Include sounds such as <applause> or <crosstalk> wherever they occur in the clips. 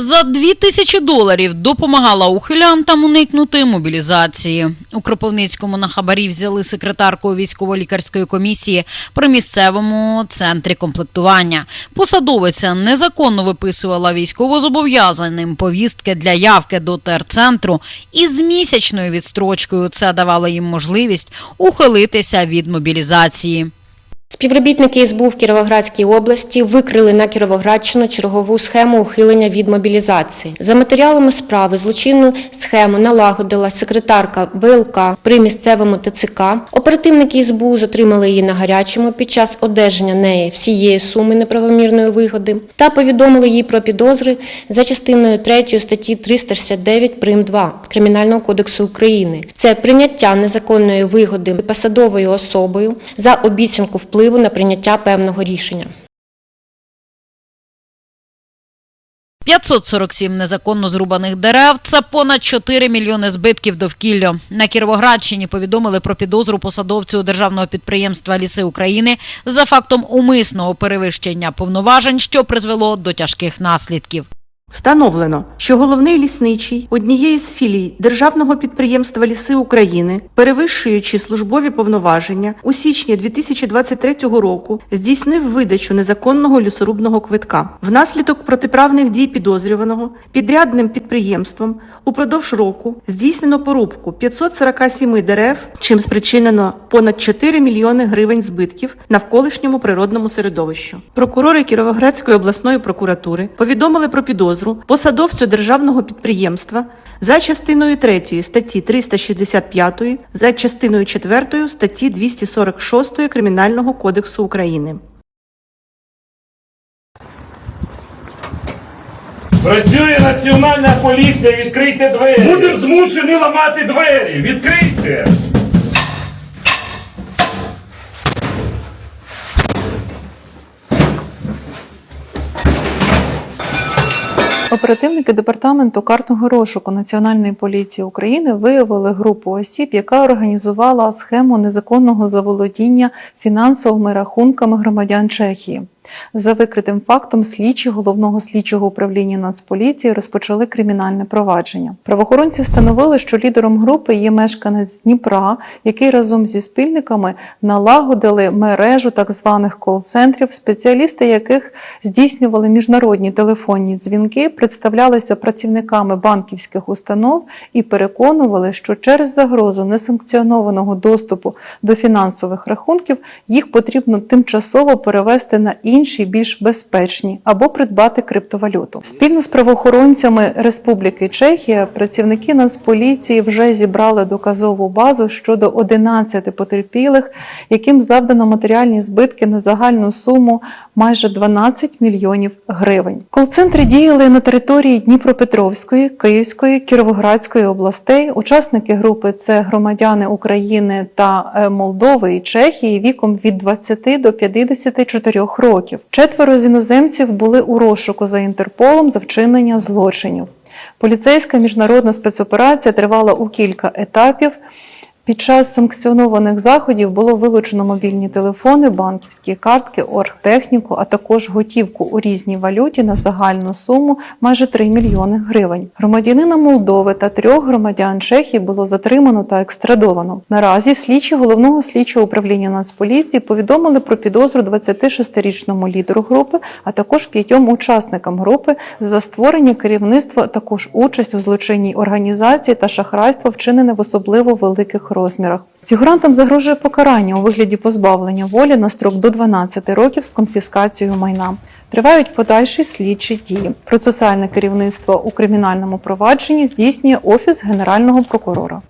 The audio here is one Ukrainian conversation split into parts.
За дві тисячі доларів допомагала ухилянтам уникнути мобілізації. У Кропивницькому на хабарі взяли секретарку військово-лікарської комісії при місцевому центрі комплектування. Посадовиця незаконно виписувала військовозобов'язаним повістки для явки до терцентру і з місячною відстрочкою це давало їм можливість ухилитися від мобілізації. Співробітники СБУ в Кіровоградській області викрили на Кіровоградщину чергову схему ухилення від мобілізації. За матеріалами справи злочинну схему налагодила секретарка ВЛК при місцевому ТЦК. Оперативники СБУ затримали її на гарячому під час одержання неї всієї суми неправомірної вигоди та повідомили їй про підозри за частиною 3 статті 369 прим. 2 Кримінального кодексу України. Це прийняття незаконної вигоди посадовою особою за обіцянку впливу на прийняття певного рішення. 547 незаконно зрубаних дерев – це понад 4 мільйони збитків довкілля. На Кіровоградщині повідомили про підозру посадовцю державного підприємства «Ліси України» за фактом умисного перевищення повноважень, що призвело до тяжких наслідків. Встановлено, що головний лісничий однієї з філій Державного підприємства Ліси України, перевищуючи службові повноваження, у січні 2023 року здійснив видачу незаконного лісорубного квитка. Внаслідок протиправних дій підозрюваного підрядним підприємством упродовж року здійснено порубку 547 дерев, чим спричинено понад 4 мільйони гривень збитків навколишньому природному середовищу. Прокурори Кіровоградської обласної прокуратури повідомили про підозру посадовцю державного підприємства за частиною 3 статті 365, за частиною 4 статті 246 Кримінального кодексу України. Працює національна поліція, відкрийте двері. Будеш змушений ламати двері. Відкрийте. Оперативники департаменту картного розшуку Національної поліції України виявили групу осіб, яка організувала схему незаконного заволодіння фінансовими рахунками громадян Чехії. За викритим фактом слідчі головного слідчого управління Нацполіції розпочали кримінальне провадження. Правоохоронці встановили, що лідером групи є мешканець Дніпра, який разом зі спільниками налагодили мережу так званих кол-центрів, спеціалісти яких здійснювали міжнародні телефонні дзвінки, представлялися працівниками банківських установ і переконували, що через загрозу несанкціонованого доступу до фінансових рахунків їх потрібно тимчасово перевести на інші більш безпечні або придбати криптовалюту. Спільно з правоохоронцями Республіки Чехія працівники Нацполіції вже зібрали доказову базу щодо 11 потерпілих, яким завдано матеріальні збитки на загальну суму майже 12 мільйонів гривень. Кол-центри діяли на території Дніпропетровської, Київської, Кіровоградської областей. Учасники групи це громадяни України та е, Молдови і Чехії віком від 20 до 54 років. Четверо з іноземців були у розшуку за Інтерполом за вчинення злочинів. Поліцейська міжнародна спецоперація тривала у кілька етапів. Під час санкціонованих заходів було вилучено мобільні телефони, банківські картки, оргтехніку, а також готівку у різній валюті на загальну суму майже 3 мільйони гривень. Громадянина Молдови та трьох громадян Чехії було затримано та екстрадовано. Наразі слідчі головного слідчого управління Нацполіції повідомили про підозру 26-річному лідеру групи, а також п'ятьом учасникам групи за створення керівництва, також участь у злочинній організації та шахрайство, вчинене в особливо великих розмірах. Фігурантам загрожує покарання у вигляді позбавлення волі на строк до 12 років з конфіскацією майна. Тривають подальші слідчі дії. Процесуальне керівництво у кримінальному провадженні здійснює Офіс Генерального прокурора.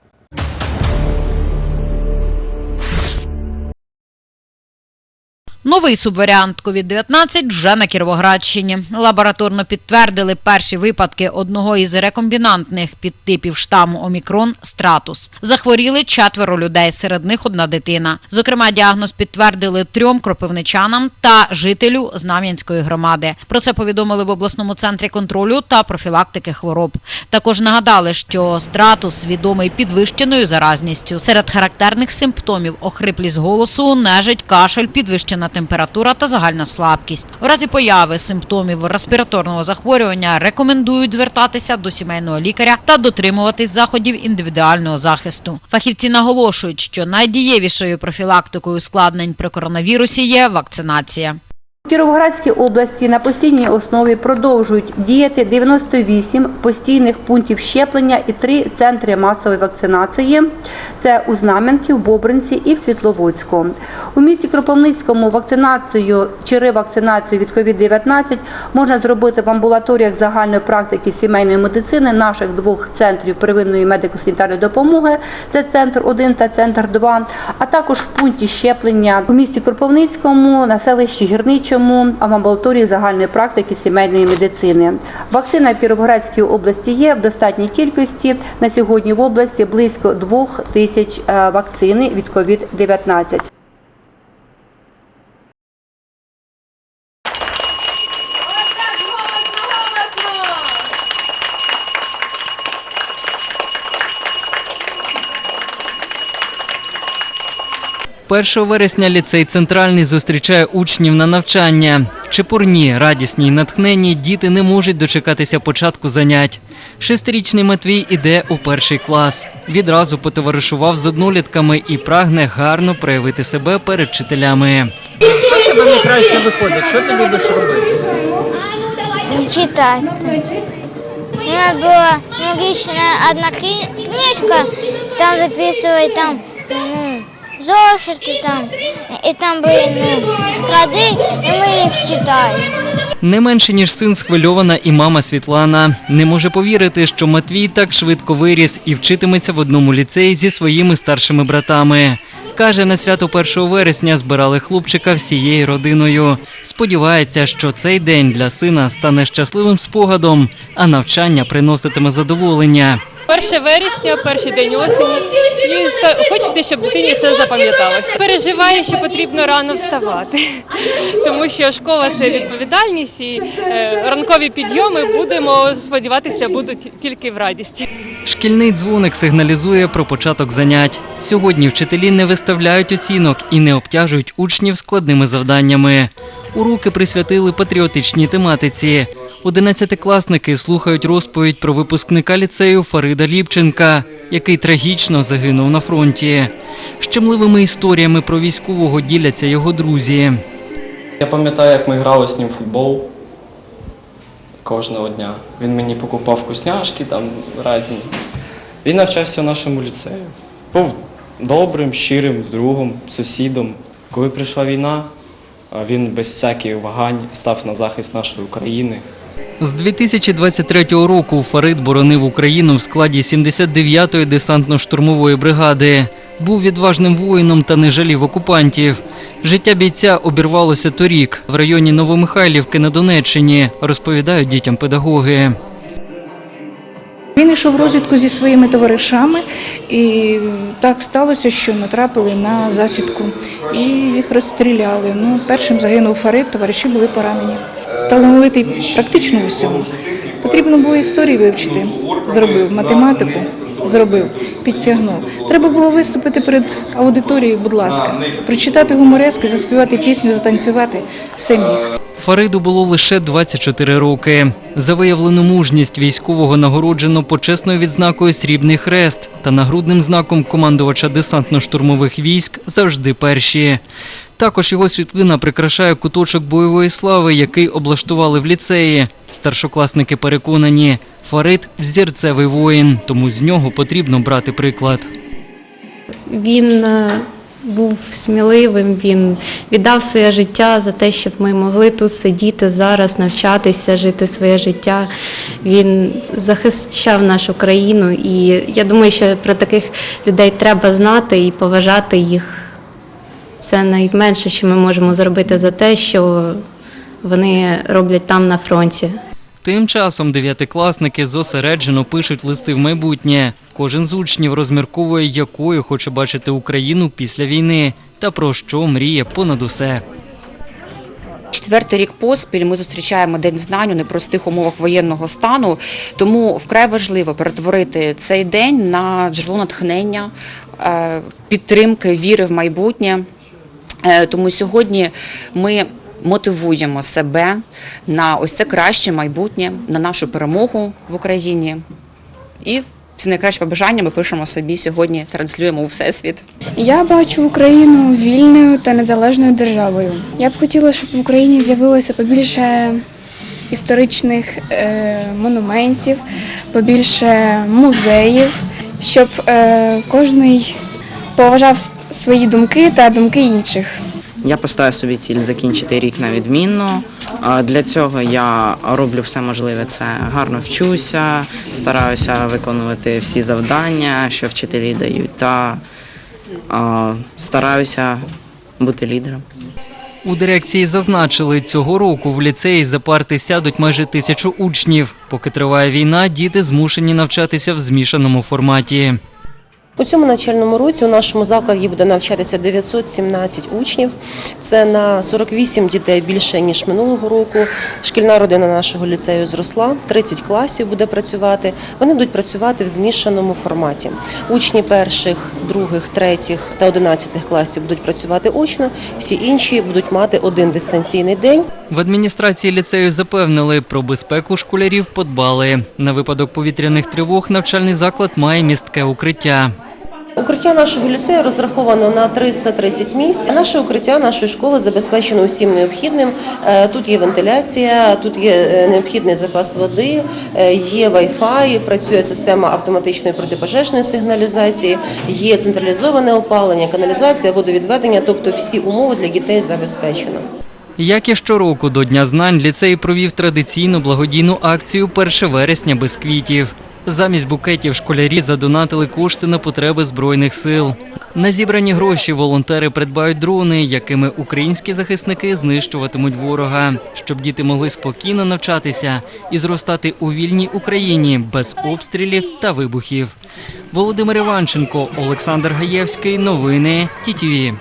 Новий субваріант COVID-19 вже на Кіровоградщині. Лабораторно підтвердили перші випадки одного із рекомбінантних підтипів штаму Омікрон Стратус. Захворіли четверо людей, серед них одна дитина. Зокрема, діагноз підтвердили трьом кропивничанам та жителю Знам'янської громади. Про це повідомили в обласному центрі контролю та профілактики хвороб. Також нагадали, що стратус відомий підвищеною заразністю. Серед характерних симптомів охриплість голосу, нежить, кашель, підвищена температура температура та загальна слабкість. У разі появи симптомів респіраторного захворювання рекомендують звертатися до сімейного лікаря та дотримуватись заходів індивідуального захисту. Фахівці наголошують, що найдієвішою профілактикою ускладнень при коронавірусі є вакцинація. В Кіровоградській області на постійній основі продовжують діяти 98 постійних пунктів щеплення і 3 центри масової вакцинації. Це у Знам'янки, в Бобринці і в Світловодську. У місті Кропивницькому вакцинацію чи ревакцинацію від COVID-19 можна зробити в амбулаторіях загальної практики сімейної медицини наших двох центрів первинної медико-санітарної допомоги. Це центр 1 та центр 2, а також в пункті щеплення у місті Кропивницькому, на селищі Гірничому, а в амбулаторії загальної практики сімейної медицини. Вакцина в Кіровоградській області є в достатній кількості. На сьогодні в області близько двох тисяч е, вакцини від COVID-19. Першого вересня ліцей центральний зустрічає учнів на навчання. Чепурні, радісні й натхненні діти не можуть дочекатися початку занять. Шестирічний Матвій іде у перший клас. Відразу потоваришував з однолітками і прагне гарно проявити себе перед вчителями. Що тебе найкраще виходить? Що ти любиш робити? читать. У нас была логичная одна книжка, там записывать там ну, зошиты там, и там были ну, склади, и мы их читали. Не менше ніж син схвильована і мама Світлана. Не може повірити, що Матвій так швидко виріс і вчитиметься в одному ліцеї зі своїми старшими братами. Каже, на свято 1 вересня збирали хлопчика всією родиною. Сподівається, що цей день для сина стане щасливим спогадом, а навчання приноситиме задоволення. 1 вересня, перший день осені, і хочеться, щоб дитині це запам'яталося. Переживає, що потрібно рано вставати, тому що школа це відповідальність і е, ранкові підйоми будемо сподіватися, будуть тільки в радісті. Шкільний дзвоник сигналізує про початок занять. Сьогодні вчителі не виставляють оцінок і не обтяжують учнів складними завданнями. Уроки присвятили патріотичній тематиці. Одинадцятикласники слухають розповідь про випускника ліцею Фарида Ліпченка, який трагічно загинув на фронті. Щемливими історіями про військового діляться його друзі. Я пам'ятаю, як ми грали з ним в футбол кожного дня. Він мені покупав вкусняшки там різні. Він навчався в нашому ліцеї. Був добрим, щирим другом, сусідом. Коли прийшла війна, він без всяких вагань став на захист нашої України. З 2023 року Фарид боронив Україну в складі 79-ї десантно-штурмової бригади. Був відважним воїном та не жалів окупантів. Життя бійця обірвалося торік в районі Новомихайлівки на Донеччині, розповідають дітям педагоги. Він йшов в розвідку зі своїми товаришами, і так сталося, що натрапили на засідку і їх розстріляли. Ну, першим загинув Фарид, товариші були поранені. Талановитий практично в усьому. Потрібно було історію вивчити. Зробив математику, зробив, підтягнув. Треба було виступити перед аудиторією, будь ласка, прочитати гуморески, заспівати пісню, затанцювати. Все міг. Фариду було лише 24 роки. За виявлену мужність військового нагороджено почесною відзнакою Срібний хрест та нагрудним знаком командувача десантно-штурмових військ завжди перші. Також його світлина прикрашає куточок бойової слави, який облаштували в ліцеї. Старшокласники переконані, Фарид взірцевий воїн, тому з нього потрібно брати приклад. Він е, був сміливим, він віддав своє життя за те, щоб ми могли тут сидіти зараз, навчатися, жити своє життя. Він захищав нашу країну, і я думаю, що про таких людей треба знати і поважати їх. Це найменше, що ми можемо зробити за те, що вони роблять там на фронті. Тим часом дев'ятикласники зосереджено пишуть листи в майбутнє. Кожен з учнів розмірковує, якою хоче бачити Україну після війни та про що мріє понад усе. Четвертий рік поспіль ми зустрічаємо День знань у непростих умовах воєнного стану, тому вкрай важливо перетворити цей день на джерело натхнення, е, підтримки, віри в майбутнє. Е, Тому сьогодні ми мотивуємо себе на ось це краще майбутнє, на нашу перемогу в Україні. І всі найкращі побажання ми пишемо собі сьогодні, транслюємо у всесвіт. Я бачу Україну вільною та незалежною державою. Я б хотіла, щоб в Україні з'явилося побільше історичних е, монументів, побільше музеїв, щоб е, кожний поважав свої думки та думки інших. Я поставив собі ціль закінчити рік на відмінно. Для цього я роблю все можливе. Це гарно вчуся, стараюся виконувати всі завдання, що вчителі дають, та стараюся бути лідером. У дирекції зазначили, цього року в ліцеї за парти сядуть майже тисячу учнів. Поки триває війна, діти змушені навчатися в змішаному форматі. У цьому навчальному році у нашому закладі буде навчатися 917 учнів. Це на 48 дітей більше ніж минулого року. Шкільна родина нашого ліцею зросла, 30 класів буде працювати. Вони будуть працювати в змішаному форматі. Учні перших, других, третіх та одинадцятих класів будуть працювати очно. Всі інші будуть мати один дистанційний день. В адміністрації ліцею запевнили, про безпеку школярів подбали. На випадок повітряних тривог навчальний заклад має містке укриття. Укриття нашого ліцею розраховано на 330 місць. Наше укриття нашої школи забезпечено усім необхідним. Е, Тут є вентиляція, тут є е, необхідний запас води, е, є Wi-Fi, працює система автоматичної протипожежної сигналізації, є централізоване опалення, каналізація, водовідведення, тобто всі умови для дітей забезпечено. Як і щороку до Дня знань ліцей провів традиційну благодійну акцію 1 вересня без квітів. Замість букетів школярі задонатили кошти на потреби збройних сил. На зібрані гроші волонтери придбають дрони, якими українські захисники знищуватимуть ворога, щоб діти могли спокійно навчатися і зростати у вільній Україні без обстрілів та вибухів. Володимир Іванченко, Олександр Гаєвський. Новини ТІТІВІ.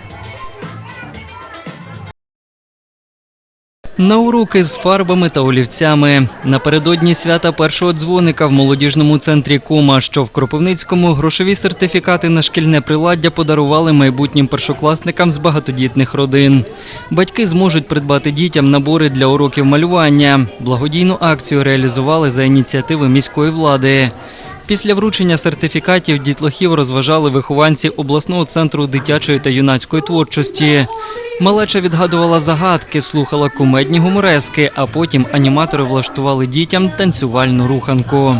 На уроки з фарбами та олівцями напередодні свята першого дзвоника в молодіжному центрі Кома, що в Кропивницькому грошові сертифікати на шкільне приладдя подарували майбутнім першокласникам з багатодітних родин. Батьки зможуть придбати дітям набори для уроків малювання. Благодійну акцію реалізували за ініціативи міської влади. Після вручення сертифікатів дітлахів розважали вихованці обласного центру дитячої та юнацької творчості. Малеча відгадувала загадки, слухала кумедні гуморески, а потім аніматори влаштували дітям танцювальну руханку.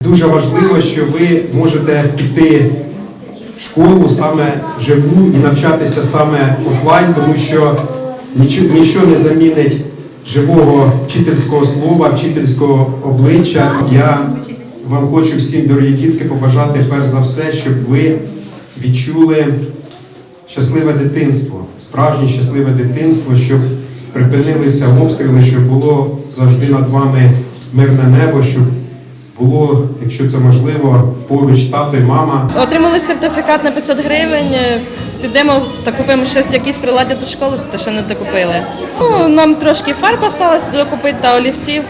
Дуже важливо, що ви можете піти школу саме живу і навчатися саме офлайн, тому що нічого, не замінить живого вчительського слова, вчительського обличчя. Я вам хочу всім, дорогі дітки, побажати перш за все, щоб ви відчули щасливе дитинство, справжнє щасливе дитинство, щоб припинилися обстріли, щоб було завжди над вами мирне небо, щоб було, якщо це можливо, поруч тато і мама. Отримали сертифікат на 500 гривень. е, Підемо та купимо щось, якісь приладдя до школи, то ще не докупили. Ну, нам трошки фарб осталось докупити та олівців,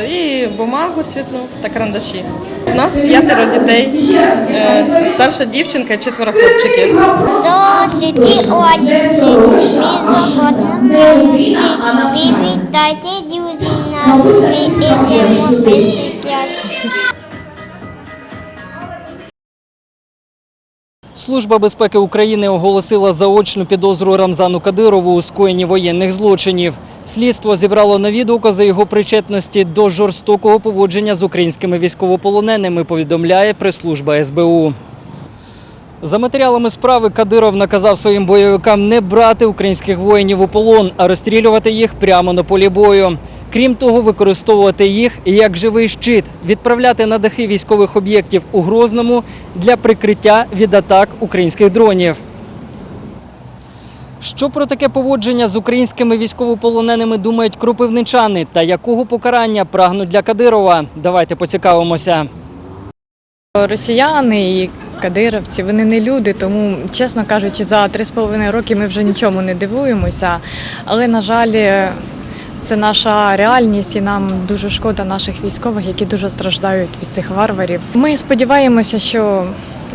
е, і бумагу цвітну та карандаші. У нас п'ятеро дітей, е, старша дівчинка, четверо хлопчиків. Зошити олівці, ми заходимо вулиці, привітайте друзі нас, ми йдемо без. Служба безпеки України оголосила заочну підозру Рамзану Кадирову у скоєнні воєнних злочинів. Слідство зібрало нові докази його причетності до жорстокого поводження з українськими військовополоненими, повідомляє прес-служба СБУ. За матеріалами справи Кадиров наказав своїм бойовикам не брати українських воїнів у полон, а розстрілювати їх прямо на полі бою. Крім того, використовувати їх як живий щит, відправляти на дахи військових об'єктів у Грозному для прикриття від атак українських дронів. Що про таке поводження з українськими військовополоненими думають кропивничани та якого покарання прагнуть для Кадирова? Давайте поцікавимося. Росіяни і кадировці вони не люди, тому, чесно кажучи, за 3,5 роки ми вже нічому не дивуємося. Але, на жаль, Це наша реальність, і нам дуже шкода наших військових, які дуже страждають від цих варварів. Ми сподіваємося, що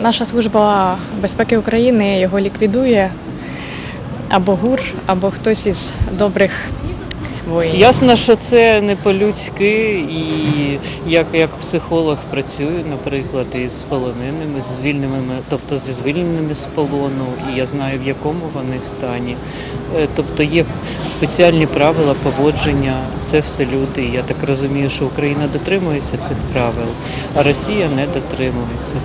наша служба безпеки України його ліквідує або ГУР, або хтось із добрих воїнів. Ясно, що це не по-людськи, і як, як психолог працюю, наприклад, із полоненими, з звільненими, тобто зі звільненими з полону, і я знаю, в якому вони стані. Е, Тобто є спеціальні правила поводження, це все люди. Я так розумію, що Україна дотримується цих правил, а Росія не дотримується.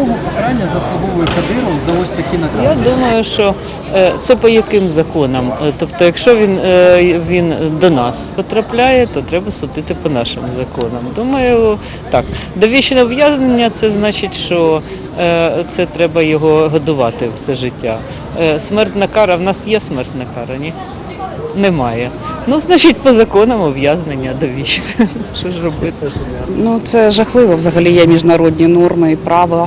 Якого покарання заслуговує Кадиров за ось такі накази? Я думаю, що е, це по яким законам. Е, Тобто, якщо він, е, він до нас потрапляє, то треба судити по нашим законам. Думаю, так. Довічне ув'язнення це значить, що це треба його годувати все життя. Смертна кара, в нас є смертна кара, ні? Немає. Ну, значить, по законам ув'язнення довічне. <laughs> Що ж робити? Ну це жахливо. Взагалі є міжнародні норми і правила.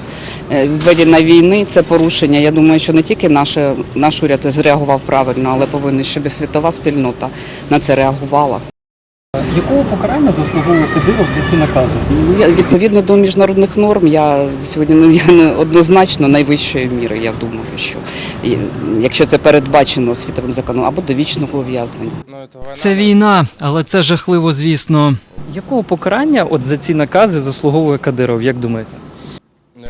Е, Введення війни це порушення. Я думаю, що не тільки наш, наш уряд зреагував правильно, але повинна, щоб і світова спільнота на це реагувала. Якого покарання заслуговує Кадиров за ці накази? Ну, я- Відповідно до міжнародних норм, я сьогодні ну, я не однозначно найвищої міри. Я думаю, що і, якщо це передбачено світовим законом або довічного ув'язнення. Це війна, але це жахливо, звісно. Якого покарання от за ці накази заслуговує Кадиров, як думаєте?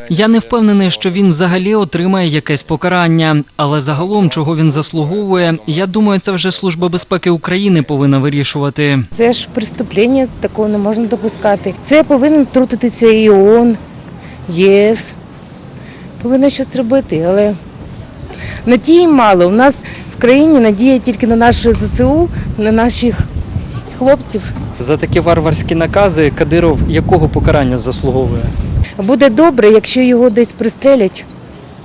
Я не впевнений, що він взагалі отримає якесь покарання, але загалом, чого він заслуговує, я думаю, це вже Служба безпеки України повинна вирішувати. Це ж преступлення, такого не можна допускати. Це повинен втрутитися і ООН, ЄС. Повинна щось робити, але надії мало. У нас в країні надія тільки на наше ЗСУ, на наших хлопців. За такі варварські накази Кадиров якого покарання заслуговує? Буде добре, якщо його десь пристрелять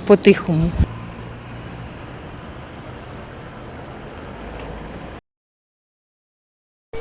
по-тихому.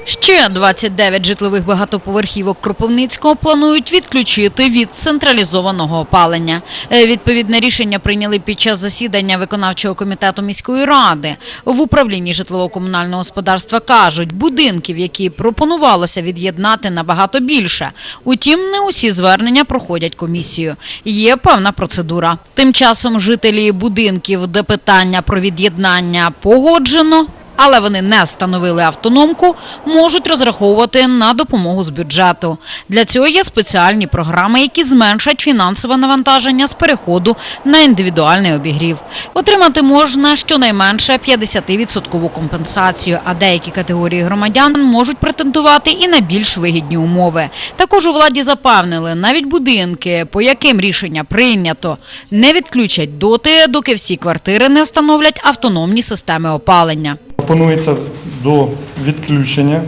Ще 29 житлових багатоповерхівок Кропивницького планують відключити від централізованого опалення. Е, Відповідне рішення прийняли під час засідання виконавчого комітету міської ради. В управлінні житлово-комунального господарства кажуть, будинків, які пропонувалося від'єднати набагато більше. Утім, не усі звернення проходять комісію. Є певна процедура. Тим часом жителі будинків, де питання про від'єднання погоджено, але вони не встановили автономку, можуть розраховувати на допомогу з бюджету. Для цього є спеціальні програми, які зменшать фінансове навантаження з переходу на індивідуальний обігрів. Отримати можна щонайменше 50% компенсацію, а деякі категорії громадян можуть претендувати і на більш вигідні умови. Також у владі запевнили, навіть будинки, по яким рішення прийнято, не відключать доти, доки всі квартири не встановлять автономні системи опалення. Пропонується до відключення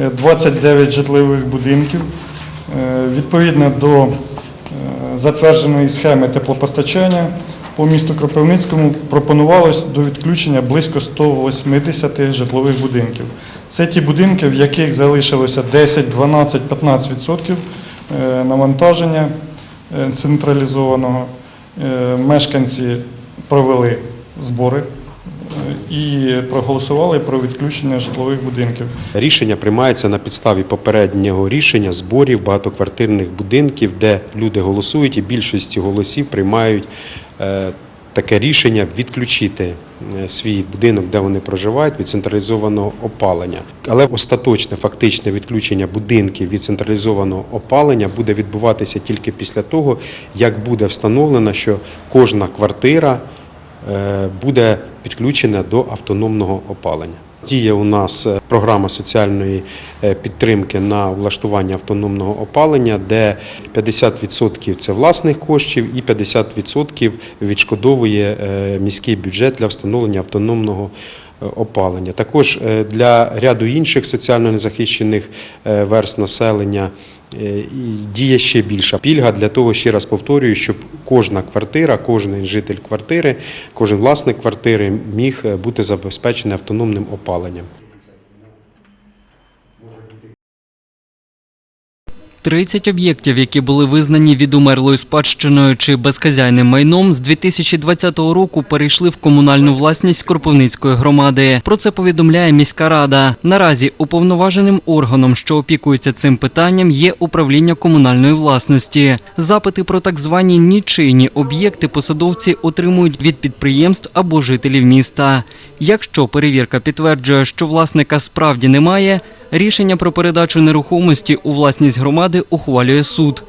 е, 29 житлових будинків. Е, Відповідно до е, затвердженої схеми теплопостачання по місту Кропивницькому пропонувалось до відключення близько 180 житлових будинків. Це ті будинки, в яких залишилося 10, 12, 15 відсотків е, навантаження е, централізованого. Е, Мешканці провели збори е, і проголосували про відключення житлових будинків. Рішення приймається на підставі попереднього рішення зборів багатоквартирних будинків, де люди голосують і більшості голосів приймають е, таке рішення відключити е, свій будинок, де вони проживають, від централізованого опалення. Але остаточне фактичне відключення будинків від централізованого опалення буде відбуватися тільки після того, як буде встановлено, що кожна квартира буде підключена до автономного опалення. Діє у нас е, програма соціальної е, підтримки на влаштування автономного опалення, де 50% це власних коштів і 50% відшкодовує е, міський бюджет для встановлення автономного е, опалення. Також е, для ряду інших соціально незахищених е, верст населення е, діє ще більша пільга для того, ще раз повторюю, щоб кожна квартира, кожен житель квартири, кожен власник квартири міг е, бути забезпечений автономним опаленням. 30 об'єктів, які були визнані відумерлою спадщиною чи безхазяйним майном, з 2020 року перейшли в комунальну власність Кропивницької громади. Про це повідомляє міська рада. Наразі уповноваженим органом, що опікується цим питанням, є управління комунальної власності. Запити про так звані нічийні об'єкти посадовці отримують від підприємств або жителів міста. Якщо перевірка підтверджує, що власника справді немає, рішення про передачу нерухомості у власність громади ухвалює суд.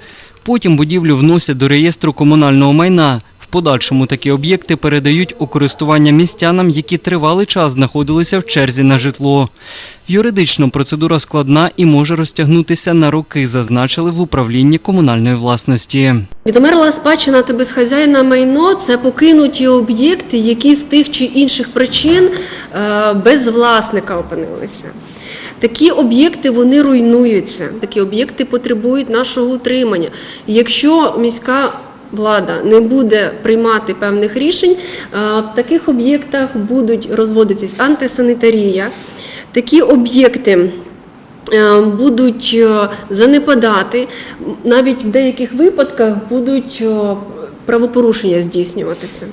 Потім будівлю вносять до реєстру комунального майна. В подальшому такі об'єкти передають у користування містянам, які тривалий час знаходилися в черзі на житло. Юридично процедура складна і може розтягнутися на роки, зазначили в управлінні комунальної власності. Відомерла спадщина та безхазяйне майно це покинуті об'єкти, які з тих чи інших причин е, без власника опинилися. Такі об'єкти вони руйнуються. Такі об'єкти потребують нашого утримання. Якщо міська влада не буде приймати певних рішень, в таких об'єктах будуть розводитись антисанітарія. Такі об'єкти е, будуть е, занепадати, навіть в деяких випадках будуть е, правопорушення здійснюватися.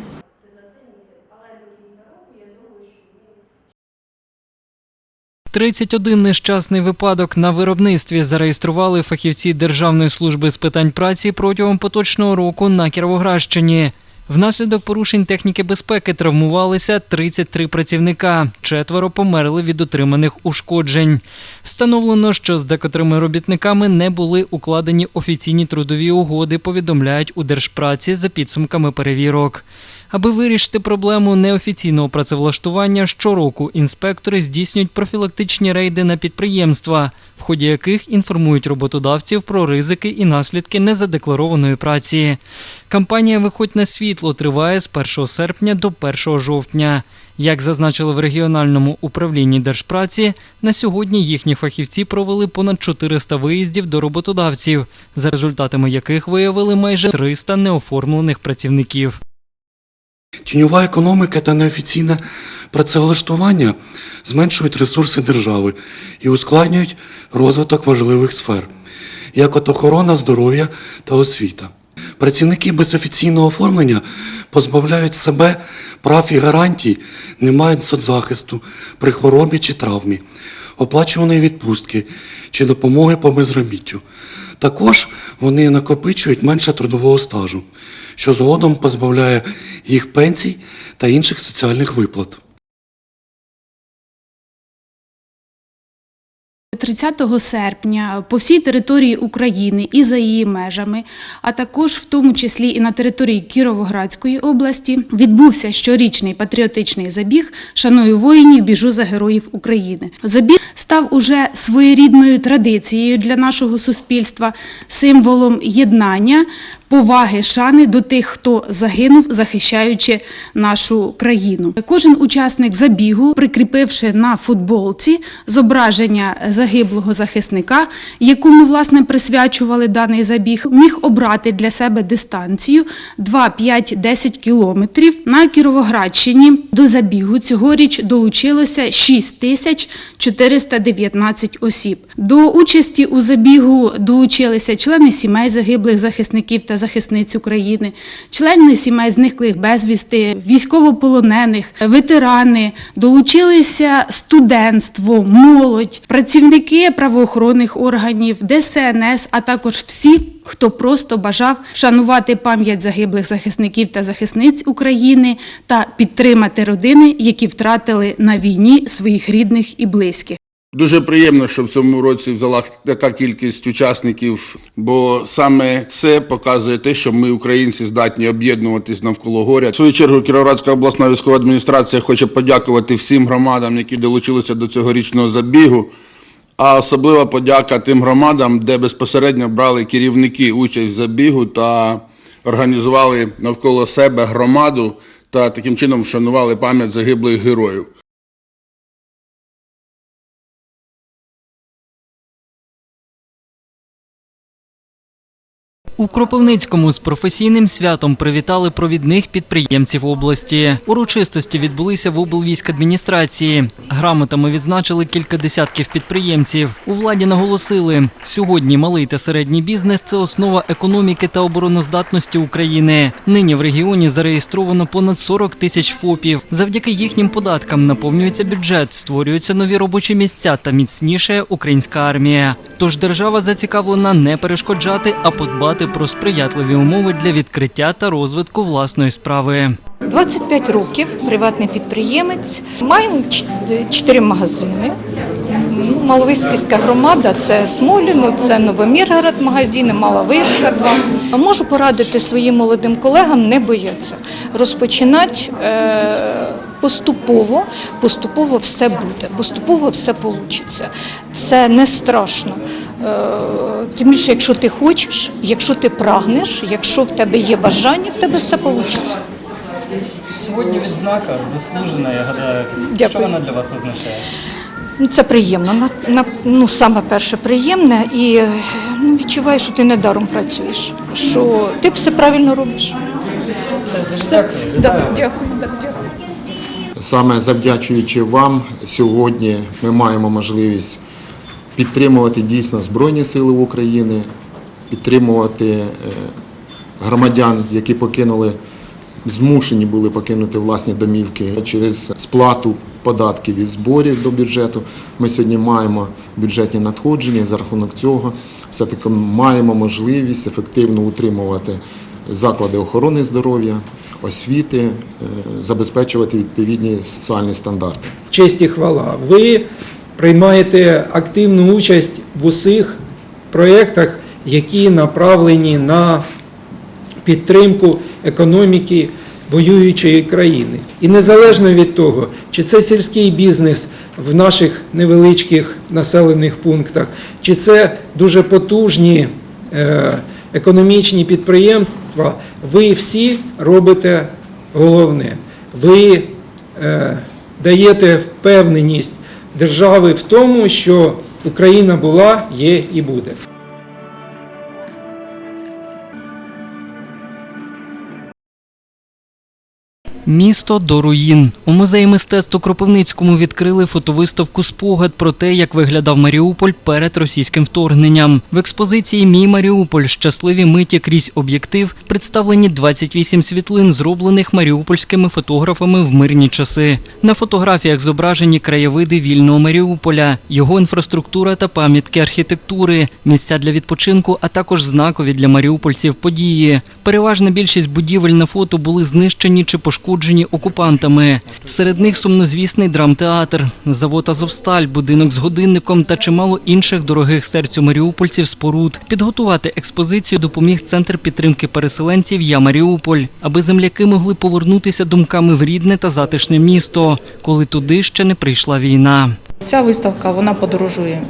31 нещасний випадок на виробництві зареєстрували фахівці Державної служби з питань праці протягом поточного року на Кіровоградщині. Внаслідок порушень техніки безпеки травмувалися 33 працівника, четверо померли від отриманих ушкоджень. Встановлено, що з декотрими робітниками не були укладені офіційні трудові угоди, повідомляють у Держпраці за підсумками перевірок. Аби вирішити проблему неофіційного працевлаштування, щороку інспектори здійснюють профілактичні рейди на підприємства, в ході яких інформують роботодавців про ризики і наслідки незадекларованої праці. Кампанія Виходь на світло триває з 1 серпня до 1 жовтня. Як зазначили в регіональному управлінні Держпраці, на сьогодні їхні фахівці провели понад 400 виїздів до роботодавців, за результатами яких виявили майже 300 неоформлених працівників. Тіньова економіка та неофіційне працевлаштування зменшують ресурси держави і ускладнюють розвиток важливих сфер, як от охорона здоров'я та освіта. Працівники без офіційного оформлення позбавляють себе прав і гарантій, не мають соцзахисту при хворобі чи травмі, оплачуваної відпустки чи допомоги по безробіттю. Також вони накопичують менше трудового стажу, що згодом позбавляє їх пенсій та інших соціальних виплат. 30 серпня по всій території України і за її межами, а також в тому числі і на території Кіровоградської області, відбувся щорічний патріотичний забіг Шаную воїнів, біжу за героїв України. Забіг став уже своєрідною традицією для нашого суспільства, символом єднання, поваги, шани до тих, хто загинув, захищаючи нашу країну. Кожен учасник забігу, прикріпивши на футболці зображення загиблого захисника, якому власне присвячували даний забіг, міг обрати для себе дистанцію 2, 5, 10 кілометрів. На Кіровоградщині до забігу цьогоріч долучилося 6 тисяч 419 осіб. До участі у забігу долучилися члени сімей загиблих захисників та захисниць України, члени сімей зниклих безвісти, військовополонених, ветерани, долучилися студентство, молодь, працівники правоохоронних органів, ДСНС, а також всі, хто просто бажав вшанувати пам'ять загиблих захисників та захисниць України та підтримати родини, які втратили на війні своїх рідних і близьких. Дуже приємно, що в цьому році взяла така кількість учасників, бо саме це показує те, що ми, українці, здатні об'єднуватись навколо горя. В свою чергу Кіровоградська обласна військова адміністрація хоче подякувати всім громадам, які долучилися до цьогорічного забігу. А особлива подяка тим громадам, де безпосередньо брали керівники участь в забігу та організували навколо себе громаду та таким чином вшанували пам'ять загиблих героїв. У Кропивницькому з професійним святом привітали провідних підприємців області. Урочистості відбулися в облвійськадміністрації. Грамотами відзначили кілька десятків підприємців. У владі наголосили, сьогодні малий та середній бізнес це основа економіки та обороноздатності України. Нині в регіоні зареєстровано понад 40 тисяч ФОПів. Завдяки їхнім податкам наповнюється бюджет, створюються нові робочі місця та міцніше українська армія. Тож держава зацікавлена не перешкоджати, а подбати про сприятливі умови для відкриття та розвитку власної справи. 25 років, приватний підприємець. Маємо чотири магазини. Маловиспільська громада це Смоліно, це Новоміргород магазини, Маловиська два. Можу порадити своїм молодим колегам не боятися. Розпочинати е, поступово, поступово все буде, поступово все вийде. Це не страшно. Е, Тим більше, якщо ти хочеш, якщо ти прагнеш, якщо в тебе є бажання, в тебе все вийде. Сьогодні відзнака заслужена, я гадаю. Дякую. Що вона для вас означає? Ну, це приємно. На, на, ну, саме перше приємне і е, ну, відчуваєш, що ти недаром працюєш, що ти все правильно робиш. Все. Дякую. Саме завдячуючи вам, сьогодні ми маємо можливість підтримувати дійсно Збройні Сили України, підтримувати е, громадян, які покинули, змушені були покинути власні домівки через сплату податків і зборів до бюджету. Ми сьогодні маємо бюджетні надходження за рахунок цього все-таки маємо можливість ефективно утримувати заклади охорони здоров'я, освіти, е, забезпечувати відповідні соціальні стандарти. честь і хвала. Ви приймаєте активну участь в усіх проєктах, які направлені на підтримку економіки воюючої країни. І незалежно від того, чи це сільський бізнес в наших невеличких населених пунктах, чи це дуже потужні е, економічні підприємства, ви всі робите головне. Ви е, даєте впевненість держави в тому, що Україна була, є і буде. Місто до руїн. У музеї мистецтв Кропивницькому відкрили фотовиставку спогад про те, як виглядав Маріуполь перед російським вторгненням. В експозиції Мій Маріуполь щасливі миті крізь об'єктив представлені 28 світлин, зроблених маріупольськими фотографами в мирні часи. На фотографіях зображені краєвиди вільного Маріуполя, його інфраструктура та пам'ятки архітектури, місця для відпочинку, а також знакові для маріупольців події. Переважна більшість будівель на фото були знищені чи пошкоджені окупантами. Серед них сумнозвісний драмтеатр, завод Азовсталь, будинок з годинником та чимало інших дорогих серцю маріупольців споруд. Підготувати експозицію допоміг центр підтримки переселенців Я Маріуполь, аби земляки могли повернутися думками в рідне та затишне місто, коли туди ще не прийшла війна. Ця виставка вона подорожує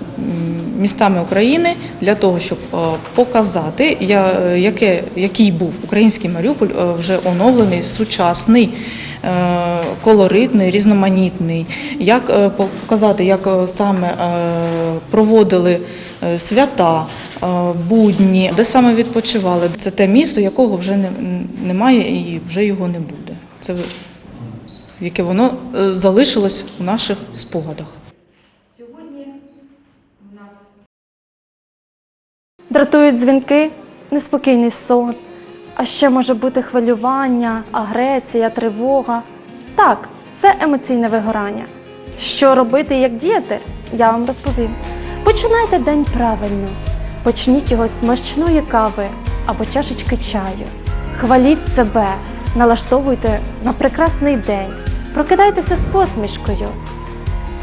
містами України для того, щоб е, показати, яке, який був український Маріуполь е, вже оновлений, сучасний, е, колоритний, різноманітний. Як е, показати, як е, саме е, проводили е, свята, е, будні, де саме відпочивали. Це те місто, якого вже не- немає і вже його не буде. Це яке воно е, залишилось у наших спогадах. Дратують дзвінки, неспокійний сон. А ще може бути хвилювання, агресія, тривога. Так, це емоційне вигорання. Що робити і як діяти, я вам розповім. Починайте день правильно. Почніть його з смачної кави або чашечки чаю. Хваліть себе, налаштовуйте на прекрасний день. Прокидайтеся з посмішкою.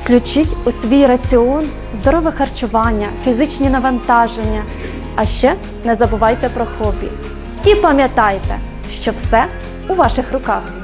Включіть у свій раціон здорове харчування, фізичні навантаження. А ще не забувайте про хобі. І пам'ятайте, що все у ваших руках.